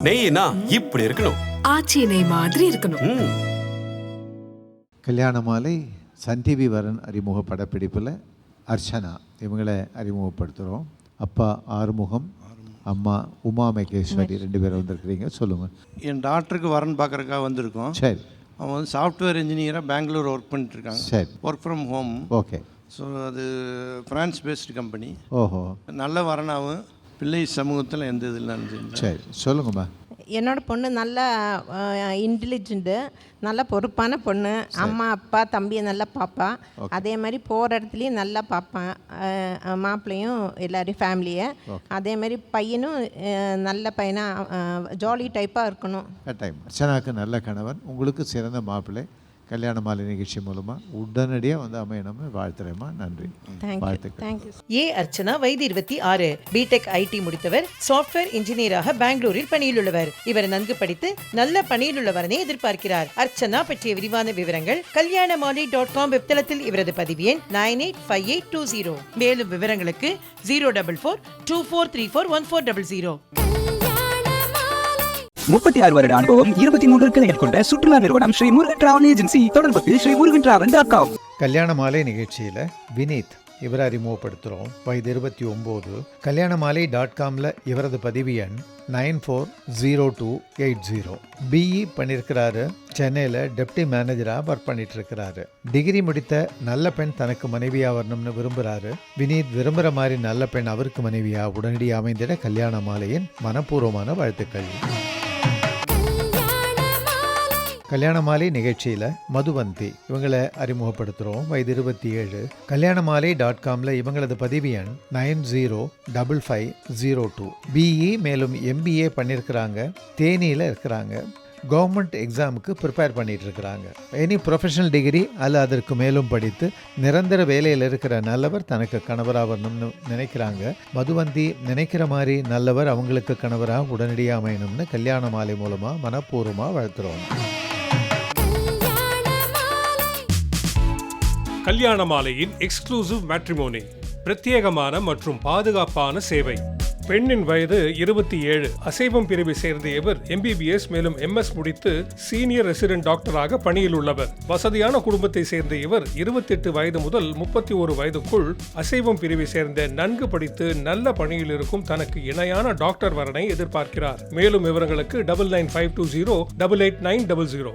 நெய்னா இப்படி இருக்கணும். ஆச்சி நெய் மாதிரி இருக்கணும். கல்யாண மாலை சன் டிவி வரன் அறிமுக படப்பிடிப்பில் அர்ச்சனா இவங்களை அறிமுகப்படுத்துகிறோம் அப்பா ஆறுமுகம் அம்மா உமா மகேஸ்வரி ரெண்டு பேரும் வந்திருக்கிறீங்க சொல்லுங்கள் என் டாக்டருக்கு வரன் பார்க்குறக்காக வந்திருக்கோம். சரி. அவன் வந்து சாஃப்ட்வேர் இன்ஜினியராக பெங்களூர் ஒர்க் பண்ணிட்டுருக்காங்க சரி. Work from home okay so அது ஃப்ரான்ஸ் பேஸ்டு கம்பெனி ஓஹோ. நல்ல வரனாகவும் பிள்ளை சமூகத்தில் எந்த இதில் சரி சொல்லுங்கம்மா. என்னோட பொண்ணு நல்ல இன்டெலிஜென்ட்டு நல்ல பொறுப்பான பொண்ணு. அம்மா அப்பா தம்பியை நல்லா பார்ப்பா அதே மாதிரி போகிற இடத்துலையும் நல்லா பார்ப்பான் மாப்பிள்ளையும் எல்லாரையும் ஃபேமிலியை அதே மாதிரி பையனும் நல்ல பையனாக ஜாலி டைப்பாக இருக்கணும். கட்டாயம் அர்ச்சனாவுக்கு நல்ல கணவன். உங்களுக்கு சிறந்த மாப்பிள்ளை. கல்யாண மாலை நிகழ்ச்சி மூலமாக உடனடியாக வந்து அமையணும்னு வாழ்த்துறேம்மா. நன்றி. வாழ்த்துக்கள். ஏ அர்ச்சனா வயது இருபத்தி ஆறு. BTech ID முடித்தவர். சாஃப்ட்வேர் இன்ஜினியராக பெங்களூரில் பணியிலுள்ளவர் இவர் நன்கு படித்து நல்ல பணியிலுள்ளவரனை எதிர்பார்க்கிறார். அர்ச்சனா பற்றிய விரிவான விவரங்கள் கல்யாணமாலி டாட் காம் வெப்தளத்தில் இவரது பதிவு எண் nine eight five eight two zero. மேலும் விவரங்களுக்கு zero double four two four three four one four double zero. முப்பத்தி ஆறு வருட அனுபவம் இருபத்தி மூன்று கிளைகள் கொண்ட சுற்றுலா நிறுவனம் ஸ்ரீ முருகன் டிராவல் ஏஜென்சி தொடர்புக்கு Sri Murugan travel dot com Kalyana Malai நிகழ்ச்சியில வினீத் இவரை அறிமுகப்படுத்துகிறோம் வயது இருபத்தி ஒம்பது. கல்யாண மாலை டாட் காமில் இவரது பதிவு எண் nine four zero two eight zero. BE பண்ணியிருக்கிறாரு. சென்னையில் டெப்டி மேனேஜராக ஒர்க் பண்ணிட்டு இருக்கிறாரு டிகிரி முடித்த நல்ல பெண் தனக்கு மனைவியாக வரணும்னு விரும்புகிறாரு வினீத் விரும்புகிற மாதிரி நல்ல பெண் அவருக்கு மனைவியாக உடனடியாக அமைந்திட கல்யாண மாலையின் மனப்பூர்வமான வாழ்த்துக்கள். கல்யாண மாலை நிகழ்ச்சியில் மதுவந்தி. இவங்களை அறிமுகப்படுத்துகிறோம் வயது இருபத்தி ஏழு கல்யாண மாலை டாட் காமில் இவங்களது பதிவு எண் nine zero double five zero two. BE மேலும் எம்பிஏ பண்ணியிருக்கிறாங்க தேனியில் இருக்கிறாங்க. கவர்மெண்ட் எக்ஸாமுக்கு ப்ரிப்பேர் பண்ணிகிட்டு இருக்கிறாங்க எனி ப்ரொஃபஷனல் டிகிரி அல்ல அதற்கு மேலும் படித்து நிரந்தர வேலையில் இருக்கிற நல்லவர் தனக்கு கணவராக வரணும்னு நினைக்கிறாங்க. மதுவந்தி நினைக்கிற மாதிரி நல்லவர் அவங்களுக்கு கணவராக உடனடியாக அமையணும்னு கல்யாண மாலை மூலமாக மனப்பூர்வமாக வாழ்த்துறோம். கல்யாண மாலையின் எக்ஸ்க்ளூசிவ் மேட்ரிமோனி பிரத்யேகமான மற்றும் பாதுகாப்பான சேவை. பெண்ணின் வயது இருபத்தி ஏழு. அசைவம் பிரிவை சேர்ந்த இவர் எம்பிபிஎஸ் மேலும் எம்எஸ் முடித்து சீனியர் ரெசிடென்ட் டாக்டராக பணியில் உள்ளவர். வசதியான குடும்பத்தை சேர்ந்த இவர் இருபத்தெட்டு வயது முதல் முப்பத்தி ஒரு வயதுக்குள் அசைவம் பிரிவை சேர்ந்த நன்கு படித்து நல்ல பணியில் இருக்கும் தனக்கு இணையான டாக்டர் வரனை எதிர்பார்க்கிறார். மேலும் விவரங்களுக்கு double nine five two zero double eight nine double zero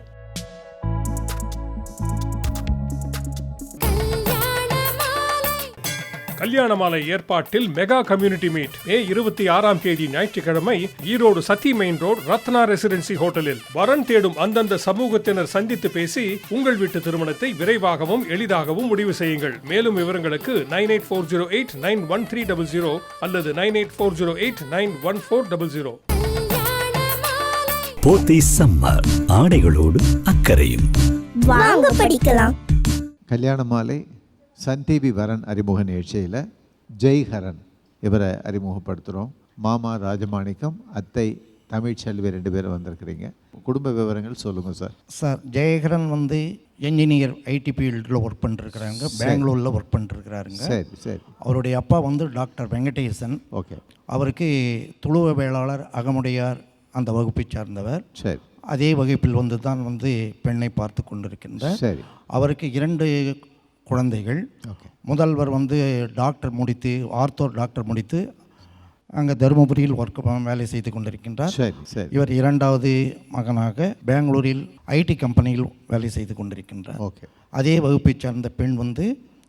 Kalyana Malai ஏற்பாட்டில் மெகா கம்யூனிட்டி மீட். மே இருபத்தி ஆறாம் தேதி ஞாயிற்றுக்கிழமை Erode Sathy main road Ratna residency ஹோட்டலில். வரன் தேடும் அந்தந்த சமூகத்தினர் சந்தித்து பேசி உங்கள் வீட்டு திருமணத்தை விரைவாகவும் எளிதாகவும் முடிவு செய்யுங்கள். மேலும் விவரங்களுக்கு nine eight four zero eight nine one three double zero அல்லது nine eight four zero eight nine one four double zero. Pothys summer ஆடைகளோடு அக்கறையும். வாங்க படிக்கலாம். கல்யாண மாலை சன் டிவி வரன் அறிமுக நிகழ்ச்சியில் ஜெய்ஹரன் இவரை அறிமுகப்படுத்துகிறோம் மாமா ராஜமாணிக்கம் அத்தை தமிழ்ச்செல்வி ரெண்டு பேரும் வந்திருக்கிறீங்க. குடும்ப விவரங்கள் சொல்லுங்கள் சார். சார் ஜெயகரன் வந்து என்ஜினியர் ஐடி ஃபீல்டில் ஒர்க் பண்ணிருக்கிறாங்க பெங்களூரில் ஒர்க் பண்ணிருக்கிறாருங்க. சரி சரி. அவருடைய அப்பா வந்து டாக்டர் வெங்கடேசன். ஓகே. அவருக்கு துளுவ வேளாளர் அகமுடையார் அந்த வகுப்பை சார்ந்தவர். சரி. அதே வகுப்பில் வந்து தான் வந்து பெண்ணை பார்த்து கொண்டிருக்கின்றார். சரி. அவருக்கு இரண்டு குழந்தைகள். ஓகே முதல்வர் வந்து டாக்டர் முடித்து ஆர்த்தோ டாக்டர் முடித்து அங்கே தருமபுரியில் ஒர்க் வேலை செய்து கொண்டிருக்கின்றார். சரி சரி. இவர் இரண்டாவது மகனாக பெங்களூரில் ஐடி கம்பெனியில் வேலை செய்து கொண்டிருக்கின்றார். ஓகே அதே வகுப்பைச் சார்ந்த பெண் வந்து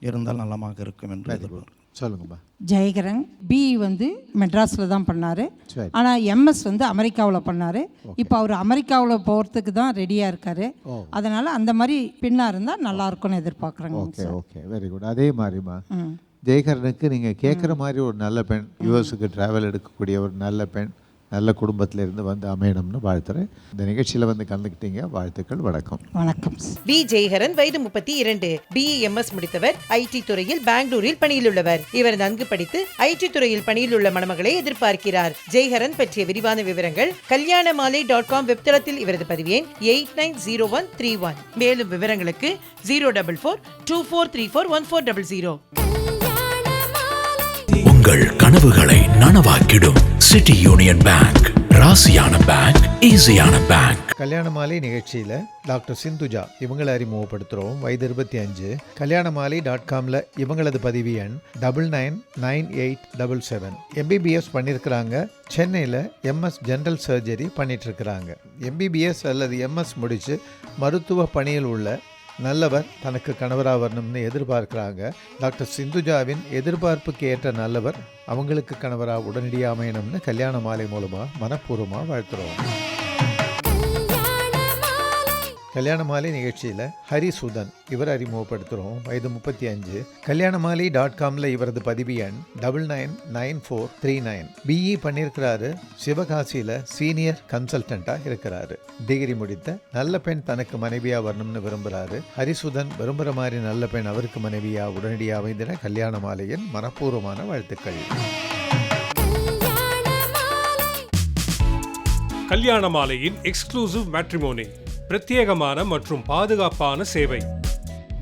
இருந்தால் நலமாக இருக்கும் என்று எதிர்பார்க்கிறேன் சொல்லுங்கம்மா ஜெயகரன் பிஇ வந்து மெட்ராஸில் தான் பண்ணார். ஆனால் எம்எஸ் வந்து அமெரிக்காவில் பண்ணார். இப்போ அவர் அமெரிக்காவில் போகிறதுக்கு தான் ரெடியாக இருக்கார். அதனால் அந்த மாதிரி பின்னாக இருந்தால் நல்லா இருக்கும்னு எதிர்பார்க்குறேங்க ஓகே ஓகே வெரி குட் அதே மாதிரிம்மா ஜெயகரனுக்கு நீங்கள் கேட்குற மாதிரி ஒரு நல்ல பெண் யூஎஸுக்கு ட்ராவல் எடுக்கக்கூடிய ஒரு நல்ல பெண் நல்ல குடும்பத்துல இருந்து வந்து அமையணும்னு வாழ்த்துறேன். இந்த நிகழ்ச்சியில் வந்து கலந்துக்கிட்டீங்க. வாழ்த்துக்கள் வணக்கம். வணக்கம். வி. ஜெய்ஹரன் வயது முப்பத்தி இரண்டு. பிஇஎம்எஸ் முடித்தவர். ஐடி துறையில் பெங்களூரில் பணியிலுள்ளவர். இவர் நன்கு படித்து ஐடி துறையில் பணியிலுள்ள மணமகளை எதிர்பார்க்கிறார். ஜெய்ஹரன் பற்றிய விரிவான விவரங்கள் கல்யாண மாலை டாட் காம் வெப்தளத்தில் இவரது பதிவு எண் eight nine zero one three one. மேலும் விவரங்களுக்கு zero double four two four three four one four double zero. உங்கள் கனவுகளை நனவாக்கிடும் சிட்டி யூனியன் பேங்க் ராசியான பேங்க் ஈஸியான பேங்க் கல்யாண மாலை நிகழ்ச்சியில் டாக்டர் சிந்துஜா இவங்களை அறிமுகப்படுத்துகிறோம் வயது இருபத்தி அஞ்சு. கல்யாண மாலை டாட் காமில் இவங்களது பதிவு எண் double nine nine eight double seven MBBS பண்ணியிருக்கிறாங்க சென்னையில் எம்எஸ் ஜென்ரல் சர்ஜரி பண்ணிட்டு இருக்கிறாங்க. எம்பிபிஎஸ் அல்லது எம்எஸ் முடித்து மருத்துவ பணியில் உள்ள நல்லவர் தனக்கு கணவராக வரணும்னு எதிர்பார்க்குறாங்க. டாக்டர் சிந்துஜாவின் எதிர்பார்ப்புக்கு ஏற்ற நல்லவர் அவங்களுக்கு கணவராக உடனடியாக அமையணும்னு கல்யாண மாலை மூலமாக மனப்பூர்வமாக வாழ்த்துறோம். கல்யாண மாலை நிகழ்ச்சியில் ஹரி சுதன் இவர் அறிமுகப்படுத்துகிறோம் வயது முப்பத்தி அஞ்சு. கல்யாண மாலை டாட் காமில் இவரது பதிவு எண் double nine nine four three nine. BE பண்ணியிருக்கிறாரு. சிவகாசியில் சீனியர் கன்சல்டண்ட்டாக இருக்கிறாரு. டிகிரி முடித்த நல்ல பெண் தனக்கு மனைவியாக வரணும்னு விரும்புகிறாரு ஹரிசுதன் விரும்புகிற மாதிரி நல்ல பெண் அவருக்கு மனைவியாக உடனடியாக அமைந்தின கல்யாண மாலையின் மனப்பூர்வமான வாழ்த்துக்கள். கல்யாண மாலையின் எக்ஸ்க்ளூசிவ் மேட்ரிமோனி பிரத்யேகமான மற்றும் பாதுகாப்பான சேவை.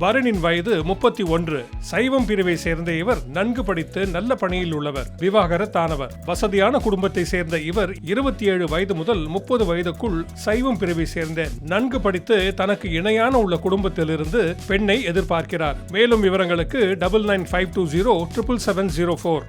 வருணின் வயது முப்பத்தி ஒன்று. சைவம் பிரிவை சேர்ந்த இவர் நன்கு படித்து நல்ல பணியில் உள்ளவர். விவாகரத்தானவர். வசதியான குடும்பத்தை சேர்ந்த இவர் இருபத்தி ஏழு வயது முதல் முப்பது வயதுக்குள் சைவம் பிரிவை சேர்ந்த நன்கு படித்து தனக்கு இணையான உள்ள குடும்பத்திலிருந்து பெண்ணை எதிர்பார்க்கிறார். மேலும் விவரங்களுக்கு double nine five two zero triple seven zero four